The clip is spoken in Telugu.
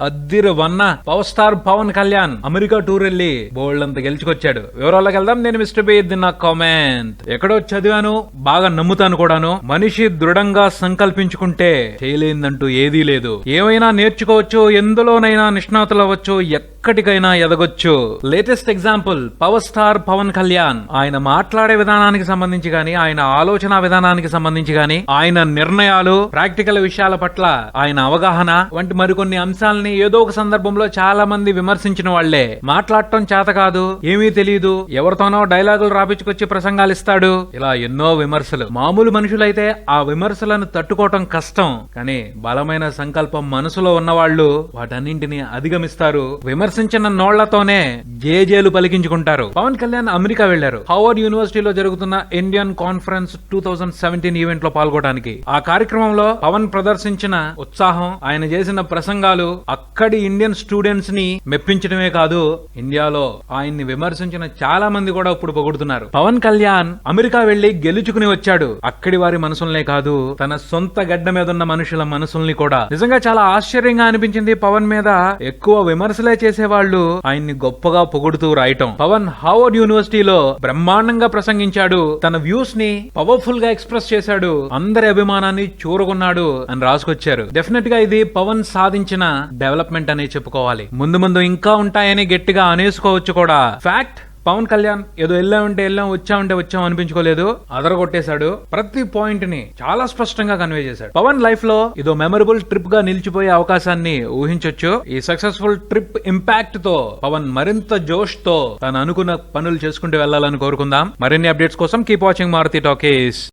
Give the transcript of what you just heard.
అద్దిరు వన్న power star Pawan Kalyan America tour వెళ్ళి బోల్డ్ అంత గెలుచుకొచ్చాడు. వివరాల్లోకి వెళ్దాం. నేను మిస్టర్ బీద్ నా కామెంట్. ఎక్కడో చదివాను బాగా నమ్ముతాను కూడాను. మనిషి దృఢంగా సంకల్పించుకుంటే చేయలేందంటూ ఏదీ లేదు. ఏమైనా నేర్చుకోవచ్చు ఎందులోనైనా నిష్ణాతులవచ్చు ఎక్కడికైనా ఎదగొచ్చు. Latest example power star Pawan Kalyan. ఆయన మాట్లాడే విధానానికి సంబంధించి గాని ఆయన ఆలోచన విధానానికి సంబంధించి గాని ఆయన నిర్ణయాలు ప్రాక్టికల్ విషయాల పట్ల ఆయన అవగాహన వంటి మరికొన్ని అంశాలను ఏదో ఒక సందర్భంలో చాలా మంది విమర్శించిన వాళ్ళే మాట్లాడటం చేత కాదు ఏమీ తెలియదు ఎవరితోనో డైలాగులు రాపించుకొచ్చి ప్రసంగాలు ఇస్తాడు. ఇలా ఎన్నో విమర్శలు. మామూలు మనుషులైతే ఆ విమర్శలను తట్టుకోవటం కష్టం. కానీ బలమైన సంకల్పం మనసులో ఉన్నవాళ్ళు వాటన్నింటినీ అధిగమిస్తారు. విమర్శించిన నోళ్ళతోనే జేజేలు పలికించుకుంటారు. పవన్ కళ్యాణ్ అమెరికా వెళ్ళారు హార్వర్డ్ యూనివర్సిటీలో జరుగుతున్న Indian conference two thousand seventeen ఈవెంట్లో పాల్గొనడానికి. ఆ కార్యక్రమంలో పవన్ ప్రదర్శించిన ఉత్సాహం ఆయన చేసిన ప్రసంగాలు అక్కడి ఇండియన్ స్టూడెంట్స్ని మెప్పించడమే కాదు ఇండియాలో ఆయన్ని విమర్శించిన చాలా మంది కూడా ఇప్పుడు పొగుడుతున్నారు. పవన్ కళ్యాణ్ అమెరికా వెళ్ళి గెలుచుకుని వచ్చాడు. అక్కడి వారి మనసుల్నే కాదు తన సొంత గడ్డ మీద ఉన్న మనుషుల మనసుల్ని కూడా. నిజంగా చాలా ఆశ్చర్యంగా అనిపించింది పవన్ మీద. ఎక్కువ విమర్శలే చేసేవాళ్ళు ఆయన్ని గొప్పగా పొగుడుతూ రాయటం. పవన్ హార్వర్డ్ యూనివర్సిటీలో బ్రహ్మాండంగా ప్రసంగించాడు. తన వ్యూస్ని పవర్ఫుల్గా ఎక్స్ప్రెస్ చేశాడు. అందరి అభిమానాన్ని చూరగొన్నాడు అని రాసుకొచ్చారు. డెఫినెట్గా ఇది పవన్ సాధించిన డెవలప్మెంట్ అనే చెప్పుకోవాలి. ముందు ముందు ఇంకా ఉంటాయని గట్టిగా అనేసుకోవచ్చు కూడా. ఫ్యాక్ట్ పవన్ కళ్యాణ్ ఏదో వెళ్ళామంటే వెళ్ళాం వచ్చామంటే వచ్చాం అనిపించుకోలేదు. అదరగొట్టేశాడు. ప్రతి పాయింట్ని చాలా స్పష్టంగా కన్వే చేశాడు. పవన్ లైఫ్లో ఇదో మెమరబుల్ ట్రిప్గా నిలిచిపోయే అవకాశాన్ని ఊహించొచ్చు. ఈ సక్సెస్ఫుల్ ట్రిప్ ఇంపాక్ట్తో పవన్ మరింత జోష్తో తను అనుకున్న పనులు చేసుకుంటూ వెళ్ళాలని కోరుకుందాం. మరిన్ని అప్డేట్స్ కోసం కీప్ వాచింగ్ మారుతి టాకీస్.